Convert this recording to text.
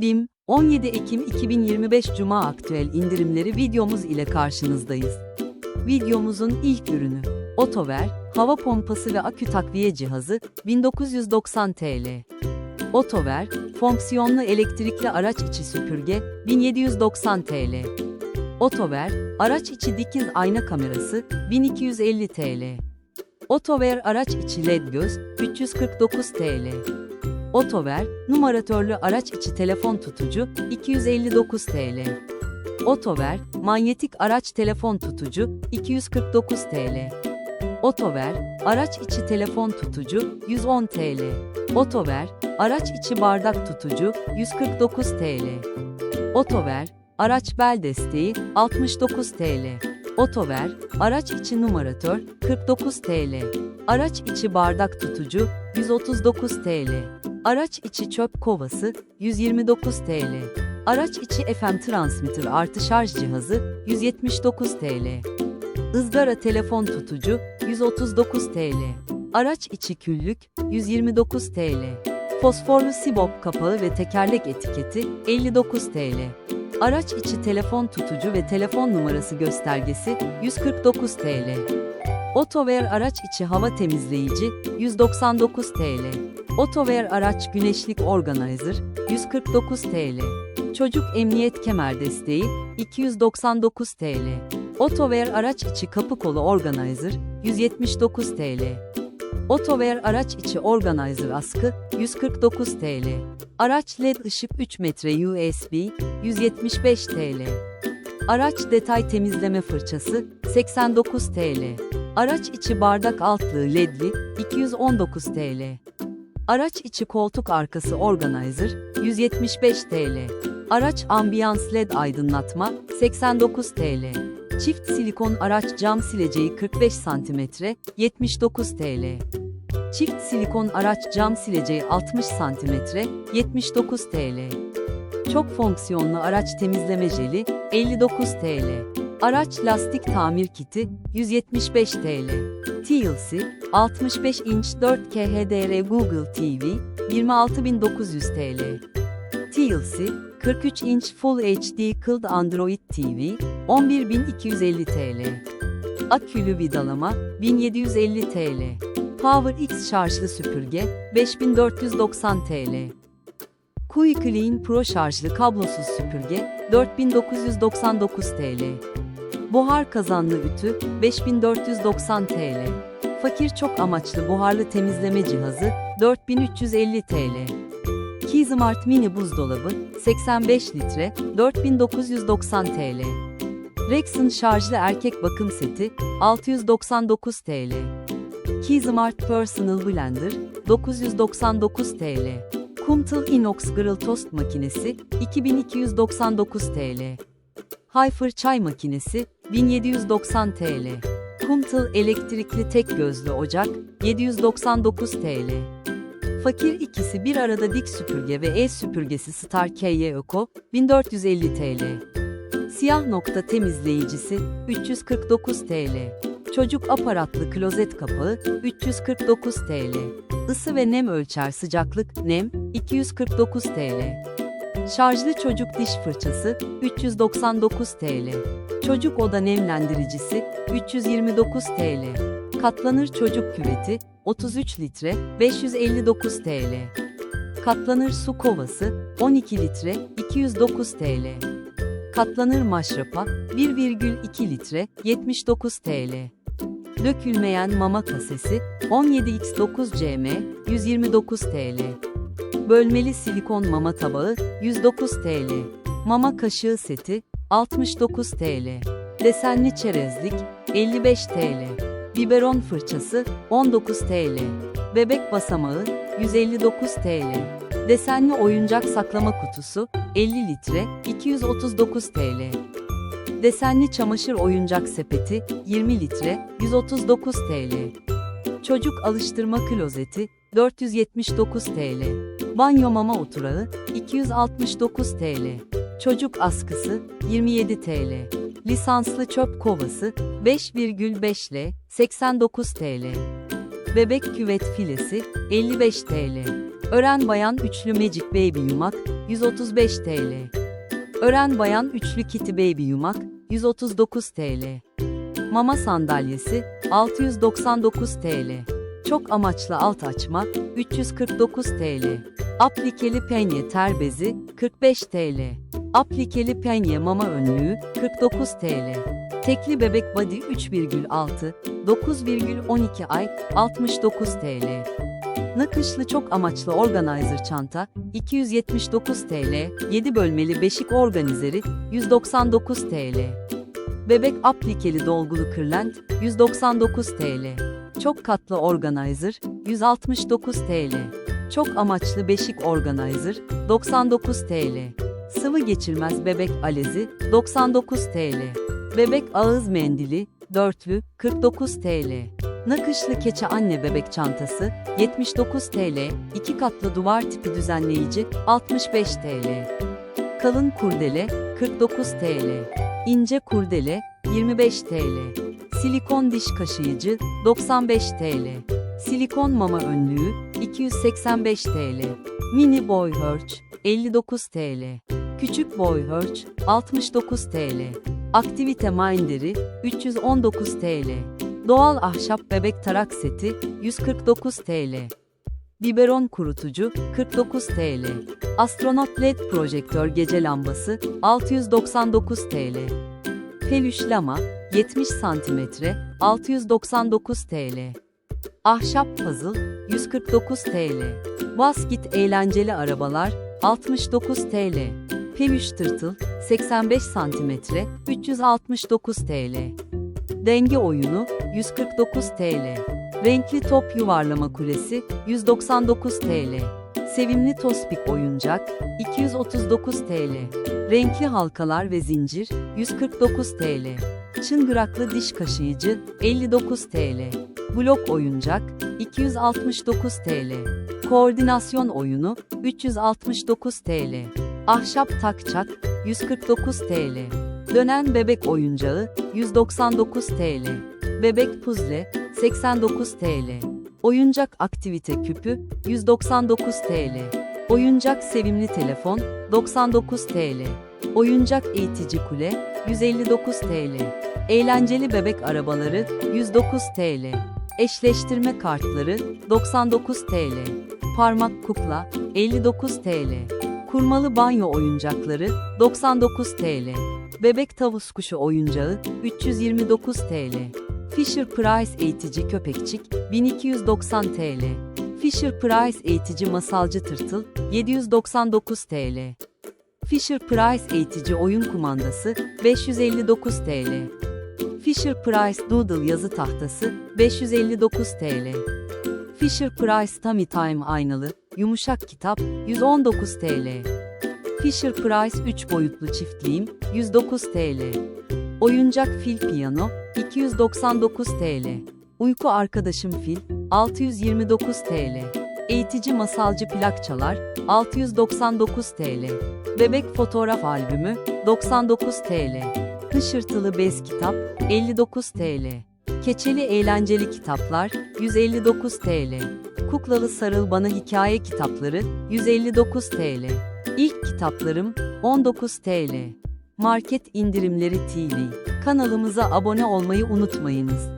BİM, 17 Ekim 2025 Cuma aktüel indirimleri videomuz ile karşınızdayız. Videomuzun ilk ürünü, Otover, hava pompası ve akü takviye cihazı, 1990 TL. Otover, fonksiyonlu elektrikli araç içi süpürge, 1790 TL. Otover, araç içi dikiz ayna kamerası, 1250 TL. Otover araç içi led göz, 349 TL. Otover, numaratörlü araç içi telefon tutucu, 259 TL. Otover, manyetik araç telefon tutucu, 249 TL. Otover, araç içi telefon tutucu, 110 TL. Otover, araç içi bardak tutucu, 149 TL. Otover, araç bel desteği, 69 TL. Otover, araç içi numaratör, 49 TL. Araç içi bardak tutucu, 139 TL. Araç içi çöp kovası, 129 TL. Araç içi FM transmitter artı şarj cihazı, 179 TL. Izgara telefon tutucu, 139 TL. Araç içi küllük, 129 TL. Fosforlu sibop kapağı ve tekerlek etiketi, 59 TL. Araç içi telefon tutucu ve telefon numarası göstergesi, 149 TL. Otover araç içi hava temizleyici, 199 TL. Otover araç güneşlik organizer, 149 TL. Çocuk emniyet kemer desteği, 299 TL. Otover araç içi kapı kolu organizer, 179 TL. Otover araç içi organizer askı, 149 TL. Araç led ışık 3 metre USB, 175 TL. Araç detay temizleme fırçası, 89 TL. Araç içi bardak altlığı ledli, 219 TL. Araç içi koltuk arkası organizer, 175 TL. Araç ambiyans led aydınlatma, 89 TL. Çift silikon araç cam sileceği 45 cm, 79 TL. Çift silikon araç cam sileceği 60 cm, 79 TL. Çok fonksiyonlu araç temizleme jeli, 59 TL. Araç lastik tamir kiti, 175 TL. TLC, 65 inç 4K HDR Google TV, 26900 TL. TLC, 43 inç Full HD Killed Android TV, 11250 TL. Akülü vidalama, 1750 TL. Power X şarjlı süpürge, 5490 TL. Kui Clean Pro şarjlı kablosuz süpürge, 4999 TL. Buhar kazanlı ütü, 5490 TL. Fakir çok amaçlı buharlı temizleme cihazı, 4350 TL. Keysmart mini buzdolabı, 85 litre, 4990 TL. Rexon şarjlı erkek bakım seti, 699 TL. Keysmart Personal Blender, 999 TL. Kumtel Inox Grill Toast Makinesi, 2299 TL. Hyfer Çay Makinesi, 1790 TL. Kumtel Elektrikli Tek Gözlü Ocak, 799 TL. Fakir ikisi bir arada dik süpürge ve el süpürgesi Star KY Öko, 1450 TL. Siyah nokta temizleyicisi, 349 TL. Çocuk aparatlı klozet kapağı, 349 TL. Isı ve nem ölçer sıcaklık, nem, 249 TL. Şarjlı çocuk diş fırçası, 399 TL. Çocuk oda nemlendiricisi, 329 TL. Katlanır çocuk küveti, 33 litre, 559 TL. Katlanır su kovası, 12 litre, 209 TL. Katlanır maşrapa, 1,2 litre, 79 TL. Dökülmeyen mama kasesi, 17x9cm, 129 TL. Bölmeli silikon mama tabağı, 109 TL. Mama kaşığı seti, 69 TL. Desenli çerezlik, 55 TL. Biberon fırçası, 19 TL. Bebek basamağı, 159 TL. Desenli oyuncak saklama kutusu, 50 litre, 239 TL. Desenli çamaşır oyuncak sepeti, 20 litre, 139 TL. Çocuk alıştırma klozeti, 479 TL. Banyo mama oturağı, 269 TL. Çocuk askısı, 27 TL. Lisanslı çöp kovası, 5,5 L, 89 TL. Bebek küvet filesi 55 TL. Ören bayan üçlü Magic Baby yumak 135 TL. Ören bayan üçlü Kitty Baby yumak 139 TL. Mama sandalyesi 699 TL. Çok amaçlı alt açma 349 TL. Aplikeli penye ter bezi 45 TL. Aplikeli penye mama önlüğü 49 TL. Tekli bebek body 3,6 9,12 ay 69 TL. Nakışlı çok amaçlı organizer çanta 279 TL, 7 bölmeli beşik organizeri 199 TL. Bebek aplikeli dolgulu kırlent 199 TL. Çok katlı organizer 169 TL. Çok amaçlı beşik organizer 99 TL. Sıvı geçirmez bebek alezi 99 TL. Bebek ağız mendili dörtlü 49 TL. Nakışlı keçe anne bebek çantası 79 TL, iki katlı duvar tipi düzenleyici 65 TL. Kalın kurdele 49 TL. İnce kurdele 25 TL. Silikon diş kaşıyıcı 95 TL. Silikon mama önlüğü 285 TL. Mini boy hörç 59 TL. Küçük boy hörç 69 TL. Aktivite minderi 319 TL. Doğal ahşap bebek tarak seti 149 TL. Biberon kurutucu 49 TL. Astronot LED projektör gece lambası 699 TL. Peluş lama 70 cm 699 TL. Ahşap puzzle 149 TL. Basket eğlenceli arabalar 69 TL. Peluş tırtıl 85 cm 369 TL. Denge oyunu 149 TL. Renkli top yuvarlama kulesi 199 TL. Sevimli tospik oyuncak 239 TL. Renkli halkalar ve zincir 149 TL. Çıngıraklı diş kaşıyıcı 59 TL. Blok oyuncak 269 TL. Koordinasyon oyunu 369 TL. Ahşap takçak 149 TL. Dönen bebek oyuncağı 199 TL. Bebek puzle 89 TL. Oyuncak aktivite küpü 199 TL. Oyuncak sevimli telefon 99 TL. Oyuncak eğitici kule 159 TL. Eğlenceli bebek arabaları 109 TL. Eşleştirme kartları 99 TL. Parmak kukla 59 TL. Kurmalı banyo oyuncakları 99 TL. Bebek tavus kuşu oyuncağı 329 TL. Fisher Price eğitici köpekçik 1290 TL. Fisher Price eğitici masalcı tırtıl 799 TL. Fisher Price eğitici oyun kumandası 559 TL. Fisher Price Doodle yazı tahtası 559 TL. Fisher Price Tummy Time aynalı yumuşak kitap 119 TL. Fisher Price 3 boyutlu çiftliğim 109 TL. Oyuncak fil piyano 299 TL. Uyku arkadaşım fil 629 TL. Eğitici masalcı plak çalar 699 TL. Bebek fotoğraf albümü 99 TL. Hışırtılı bez kitap 59 TL. Keçeli eğlenceli kitaplar 159 TL. Kuklalı sarıl bana hikaye kitapları 159 TL. İlk kitaplarım 19 TL. Market indirimleri TV. Kanalımıza abone olmayı unutmayınız.